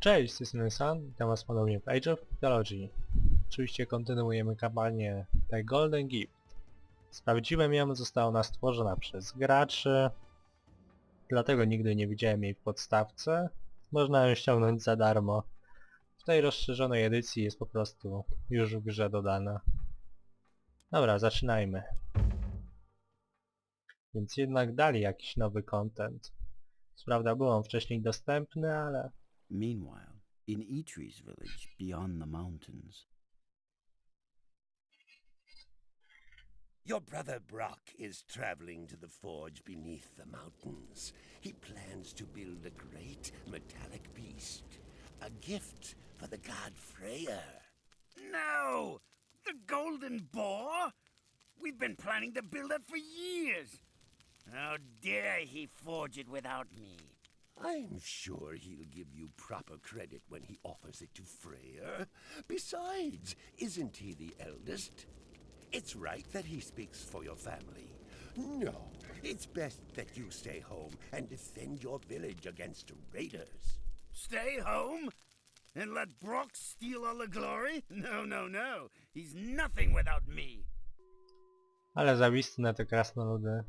Cześć, z strony San, witam was ponownie w Age of Mythology. Oczywiście kontynuujemy kampanię The Golden Gift. Sprawdziłem ją, została ona stworzona przez graczy, dlatego nigdy nie widziałem jej w podstawce. Można ją ściągnąć za darmo. W tej rozszerzonej edycji jest po prostu już w grze dodana. Dobra, zaczynajmy. Więc jednak dali jakiś nowy content. Co prawda był on wcześniej dostępny, ale Meanwhile, in Eitree's village beyond the mountains, Your brother Brock is traveling to the forge beneath the mountains. He plans to build a great metallic beast, a gift for the god Freya. No! The golden boar? We've been planning to build it for years. How dare he forge it without me? I'm sure he'll give you proper credit when he offers it to Freya. Besides, isn't he the eldest? It's right that he speaks for your family. No, it's best that you stay home and defend your village against raiders. Stay home? And let Brock steal all the glory? No, no, no. He's nothing without me. ale zawistne te krasnoludy.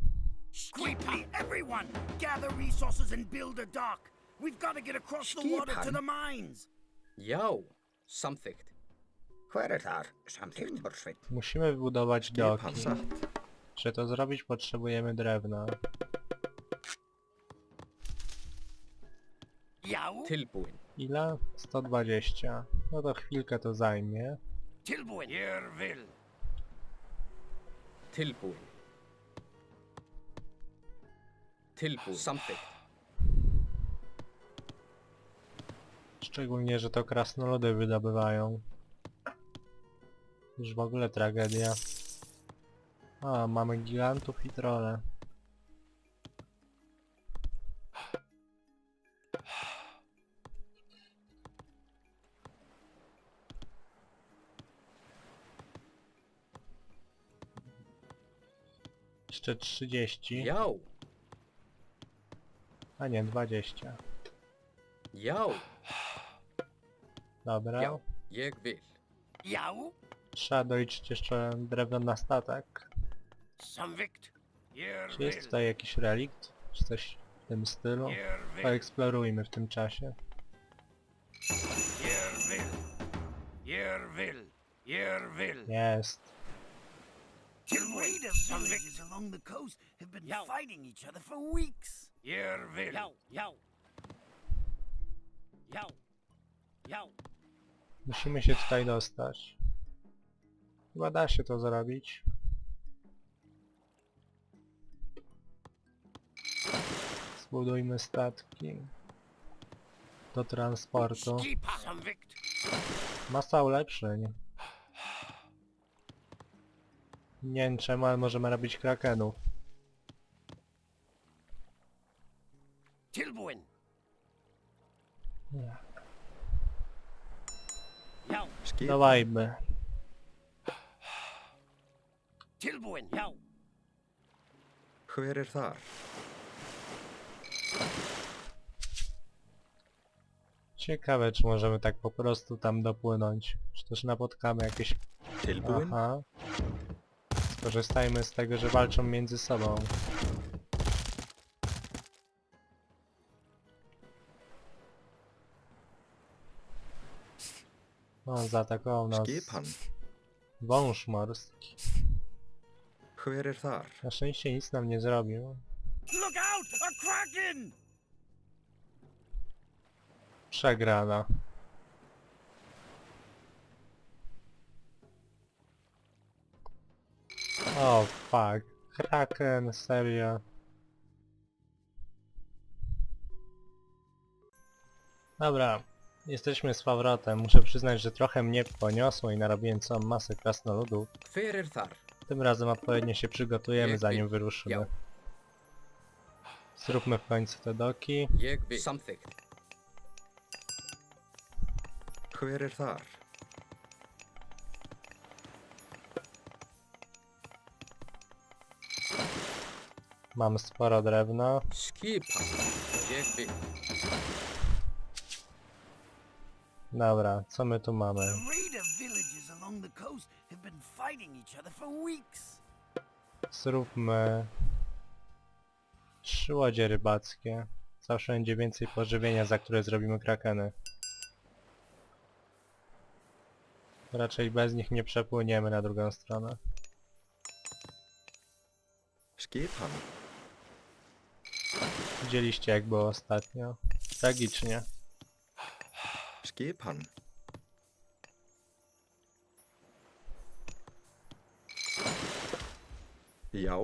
Quickly, everyone! Gather resources and build a dock. We've got to get across the water to Skipan. the mines. Yo, something. Where it are, something. Musimy wybudować doki. Pansa. Żeby to zrobić potrzebujemy drewna. Yao? Tilbuin. Ile? 120. No to chwilkę to zajmie. Tilbuin. Tilbuin. Tilbuin. Something. Szczególnie, że to krasnoludy wydobywają. Już w ogóle tragedia. A, mamy gigantów i trole. Jeszcze 30, Yo, a nie 20. yo, Dobra. Jeg vil. Yao? Trzeba doliczyć jeszcze drewno na statek. Samvict. Czy jest tutaj jakiś relikt? Czy coś w tym stylu? Poeksplorujmy w tym czasie. Yerville. Yerville. Jest. Along the coast have been fighting each other for weeks. Musimy się tutaj dostać. Chyba da się to zrobić. Zbudujmy statki. Do transportu. Masa ulepszeń. Nie wiem czemu, ale możemy robić krakenów. Dawajmy. Tilbuin. Yow. Hver er þar? Ciekawe, czy możemy tak po prostu tam dopłynąć. Czy też napotkamy jakieś... Tilbúin? Aha. Skorzystajmy z tego, że walczą między sobą. O, zaatakował nas Skipan? wąż morski. Hver er þar? Na szczęście nic nam nie zrobił. Look out! A kraken! Przegrana. O, fuck. Kraken, serio. Dobra, jesteśmy z powrotem. Muszę przyznać, że trochę mnie poniosło i narobiłem całą masę krasnoludów. Þar? Tym razem odpowiednio się przygotujemy, zanim wy- wyruszymy. Zróbmy w końcu te doki. Jeg vil. Something. Hver er þar? Mam sporo drewna. Vil. Dobra, co my tu mamy? The raider villages along the coast have been fighting each other for weeks. Zróbmy trzy łodzie rybackie. Zawsze będzie więcej pożywienia, za które zrobimy krakeny. Raczej bez nich nie przepłyniemy na drugą stronę. Widzieliście jak było ostatnio. Tragicznie. Skipan. Já.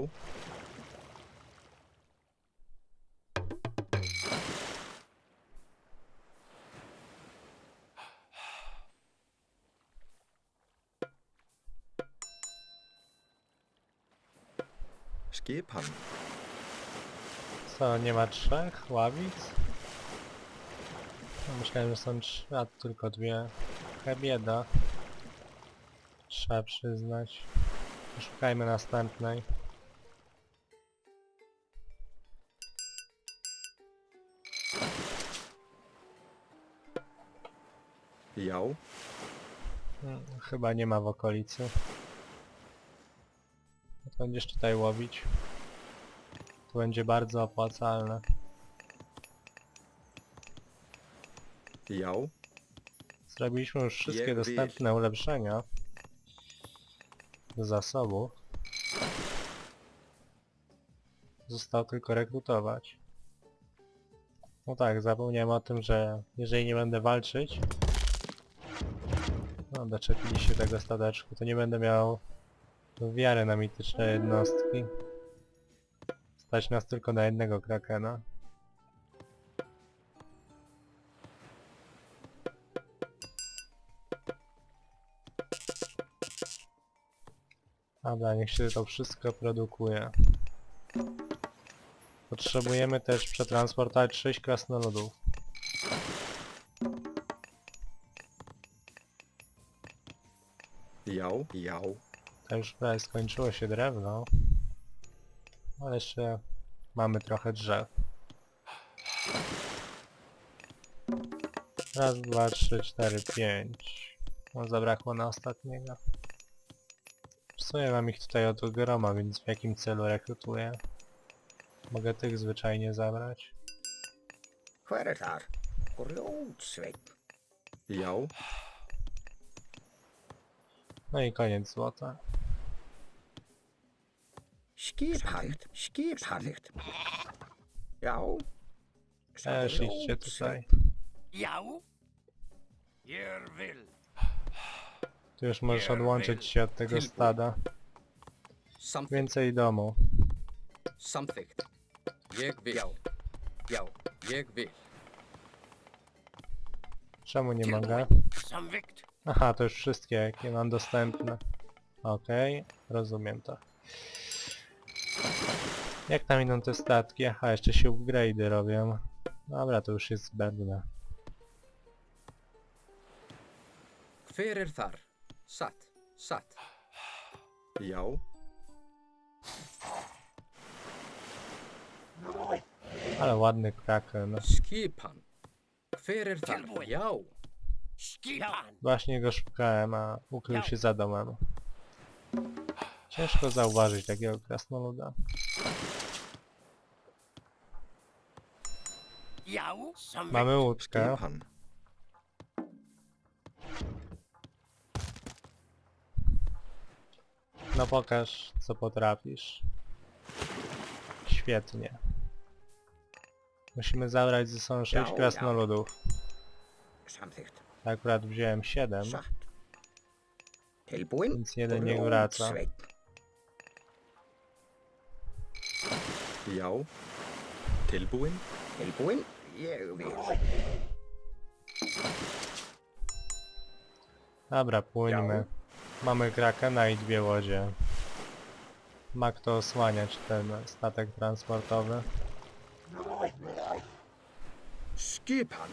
Skipan. Co, nie ma trzech ławic? Myślałem, że są trzy, a tylko dwie. Trochę bieda. Trzeba przyznać. Szukajmy następnej. Já. Hmm, Chyba nie ma w okolicy. Będziesz tutaj łowić. To będzie bardzo opłacalne. Já. Zrobiliśmy już wszystkie dostępne ulepszenia do zasobów. Zostało tylko rekrutować. No tak, zapomniałem o tym, że jeżeli nie będę walczyć, no doczepili się tego stateczku, to nie będę miał wiary na mityczne jednostki. Stać nas tylko na jednego krakena. Dobra, niech się to wszystko produkuje. Potrzebujemy też przetransportować 6 krasnoludów. Já. Já. To już prawie skończyło się drewno. Ale jeszcze mamy trochę drzew. Raz, dwa, trzy, cztery, pięć. No zabrakło na ostatniego. Sumie mam ich tutaj od groma, więc w jakim celu rekrutuję? Mogę tych zwyczajnie zabrać. Er þar? Grjótsveinn. Já. No i koniec złota. Skipan. Skipan. Já. Też idźcie tutaj. Jau? Ég vil. Tu już możesz odłączyć się od tego stada. Więcej domu. Ég vil. Já. Já. Ég vil. Czemu nie mogę? Aha, to już wszystkie, jakie mam dostępne. Okej, rozumiem to. Jak tam idą te statki? Aha, jeszcze się upgrade'y robią. Dobra, to już jest zbędne. Hver er Satt. Satt. Já. Ale ładny kraken. Skipan. Hver er þar? Tilbúin. Já. Skipan. Właśnie go szukałem, a ukrył się za domem. Ciężko zauważyć takiego krasnoluda. Mamy łódkę. Skipan. No pokaż, co potrafisz. Świetnie. Musimy zabrać ze sobą 6 Miau, krasnoludów. Akurat wziąłem 7, Satt. Tilbúin. więc jeden nie wraca. Já. Ég vil. Dobra, płyńmy. Mamy krakena i dwie łodzie. Ma kto osłaniać ten statek transportowy. Skipan.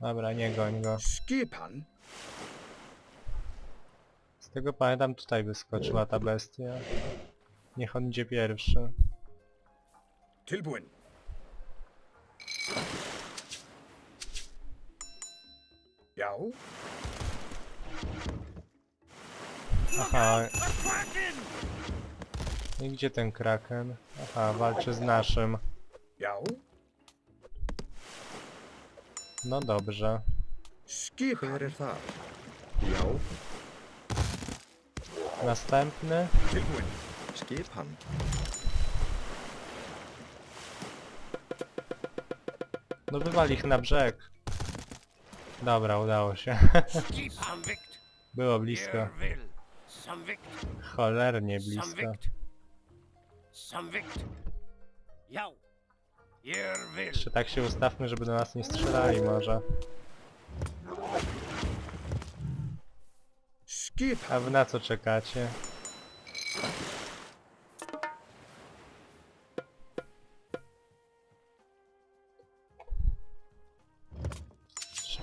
Dobra, nie goń go. Skipan. Z tego pamiętam tutaj wyskoczyła ta bestia. Niech on idzie pierwszy. Tilbúin. Ja. Aha, kraken! i gdzie ten kraken? Aha, walczy z naszym. Ja. No dobrze. Er þar? Já, Następny? Skipan. No wywali ich na brzeg. Dobra, udało się. Było blisko. Cholernie blisko. Jeszcze tak się ustawmy, żeby do nas nie strzelali może. A wy na co czekacie?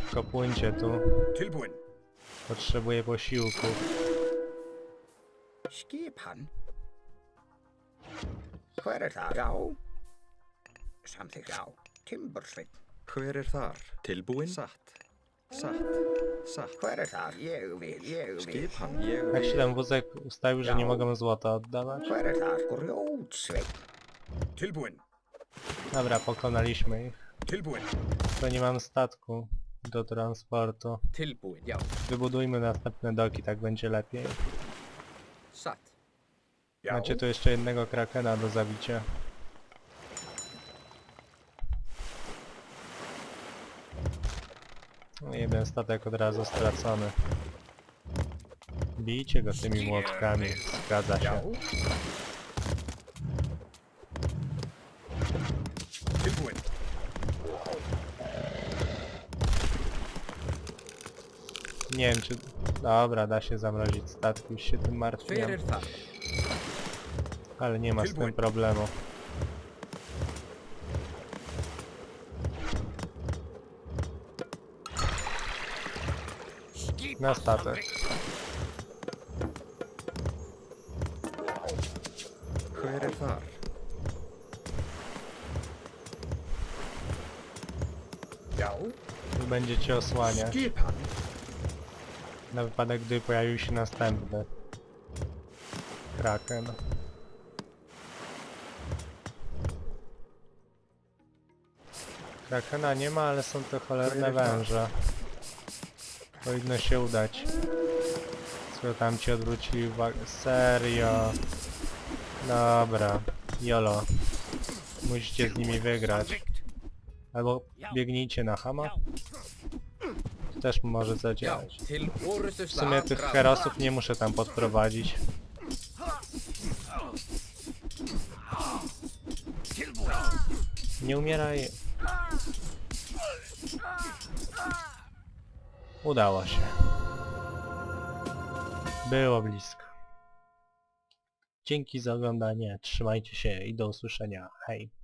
Szybko płyńcie tu. Potrzebuję posiłków. Skipan. Hver er það? Já. Samþykkt. Já. Timbursveit. Hver er þar? Tilbúin? Satt. Satt. Satt. Hver er það? Ég vil, ég vil. Skipan. Ég Jak się tam wózek ustawił, że nie mogą złota oddawać? Hver er það? Grjótsveit. Dobra, pokonaliśmy ich. Tilbúin. To nie mam statku do transportu. Wybudujmy następne doki, tak będzie lepiej. Macie tu jeszcze jednego krakena do zabicia. No, Jeden statek od razu stracony. Bijcie go tymi młotkami, zgadza się. Nie wiem czy... Dobra, da się zamrozić statki, już się tym martwiłem. Ale nie ma z tym problemu. Na statek. Będziecie osłaniać. Na wypadek, gdy pojawił się następny. Kraken. Krakena nie ma, ale są to cholerne węże. Powinno się udać. Co tam ci odwrócili uwagę? Serio? Dobra. Jolo. Musicie z nimi wygrać. Albo biegnijcie na Hama. Też może zadziałać. W sumie tych herosów nie muszę tam podprowadzić. Nie umieraj. Udało się. Było blisko. Dzięki za oglądanie, trzymajcie się i do usłyszenia. Hej.